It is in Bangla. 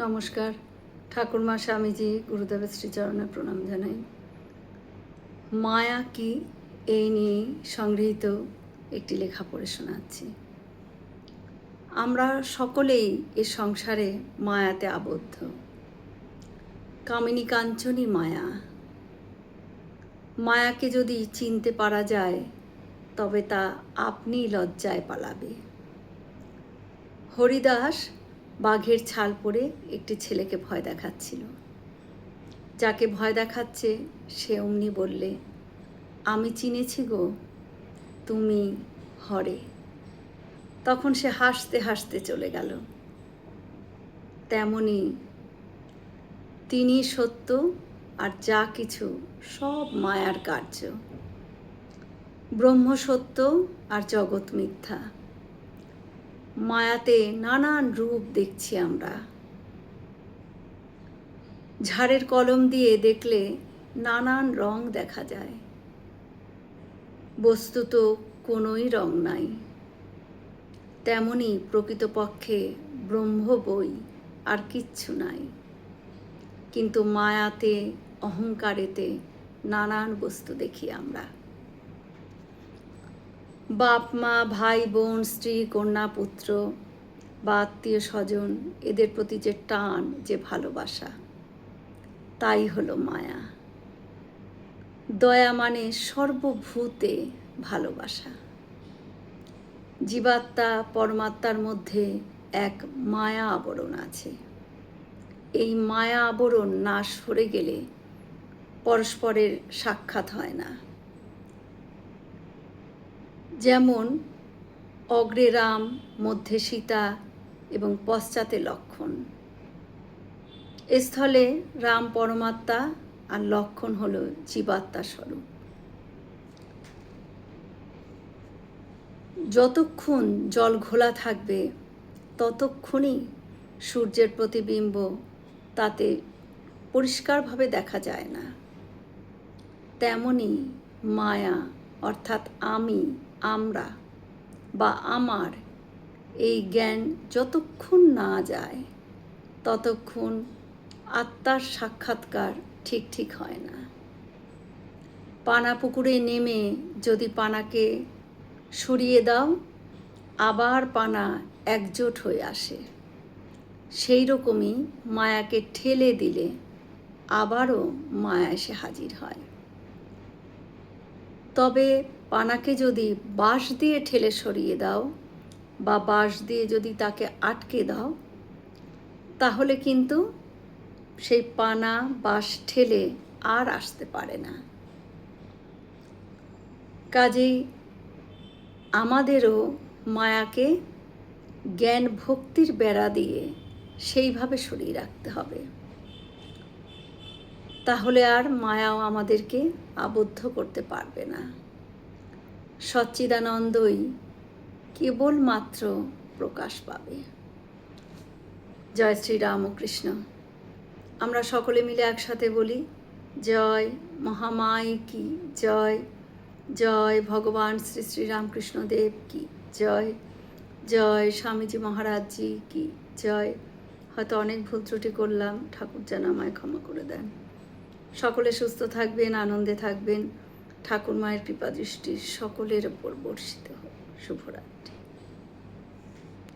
নমস্কার। ঠাকুরমা স্বামীজি গুরুদেবের শ্রীচরণে প্রণাম জানাই। মায়া কি এই নিয়ে সংগৃহীত একটি লেখা পড়ে শোনাচ্ছি। আমরা সকলেই এ সংসারে মায়াতে আবদ্ধ। কামিনী কাঞ্চনী মায়া। মায়াকে যদি চিনতে পারা যায়, তবে তা আপনি লজ্জায় পালাবে। হরিদাস বাঘের ছাল পরে একটি ছেলেকে ভয় দেখাচ্ছিল। যাকে ভয় দেখাচ্ছে, সে অমনি বললে, আমি চিনেছি গো, তুমি হরে। তখন সে হাসতে হাসতে চলে গেল। তেমনি তিনি সত্য আর যা কিছু সব মায়ার কার্য। ব্রহ্ম সত্য আর জগৎ মিথ্যা। মায়াতে নানান রূপ দেখছি আমরা। ঝাড়ের কলম দিয়ে দেখলে নানান রং দেখা যায়। বস্তুত কোনোই রং নাই। তেমনি প্রকৃতপক্ষে ব্রহ্ম বই আর কিচ্ছু নাই। কিন্তু মায়াতে, অহংকারেতে নানান বস্তু দেখি আমরা। বাপ, মা, ভাই, বোন, স্ত্রী, কন্যা, পুত্র বা আত্মীয় স্বজন, এদের প্রতি যে টান, যে ভালোবাসা, তাই হলো মায়া। দয়া মানে সর্বভূতে ভালোবাসা। জীবাত্মা পরমাত্মার মধ্যে এক মায়া আবরণ আছে। এই মায়া আবরণ না সরে গেলে পরস্পরের সাক্ষাৎ হয় না। যেমন অগ্রে রাম, মধ্যে সীতা এবং পশ্চাতে লক্ষণ। স্থলে রাম পরমাত্মা আর লক্ষণ হল জীবাত্মা স্বরূপ। যতক্ষণ জল ঘোলা থাকবে, ততক্ষণই সূর্যের প্রতিবিম্ব তাতে পরিষ্কারভাবে দেখা যায় না। তেমনি মায়া, অর্থাৎ আমি আমরা বা আমার এই জ্ঞান যতক্ষণ না যায়, ততক্ষণ আত্মার সাক্ষাৎকার ঠিক ঠিক হয় না। পানা পুকুরে নেমে যদি পানাকে সরিয়ে দাও, আবার পানা একজোট হয়ে আসে। সেই রকমই মায়াকে ঠেলে দিলে আবারও মায়া এসে হাজির হয়। তবে পানাকে যদি বাঁশ দিয়ে ঠেলে সরিয়ে দাও বা বাঁশ দিয়ে যদি তাকে আটকে দাও, তাহলে কিন্তু সেই পানা বাঁশ ঠেলে আর আসতে পারে না। কাজেই আমাদেরও মায়াকে জ্ঞান ভক্তির বেড়া দিয়ে সেইভাবে সরিয়ে রাখতে হবে। তাহলে আর মায়াও আমাদেরকে আবদ্ধ করতে পারবে না। সচ্চিদানন্দই কেবলমাত্র প্রকাশ পাবে। জয় শ্রী রামকৃষ্ণ আমরা সকলে মিলে একসাথে বলি, জয় মহামায় কি জয় জয় ভগবান শ্রী শ্রী রামকৃষ্ণ দেব কি, জয় জয় স্বামীজি মহারাজজি কি, জয়। হয়তো অনেক ভুল ত্রুটি করলাম ঠাকুর যেন আমায় ক্ষমা করে দেন। সকলে সুস্থ থাকবেন আনন্দে থাকবেন। ঠাকুর মায়ের কৃপা দৃষ্টি সকলের ওপর বর্ষিত হোক। শুভরাত্রি।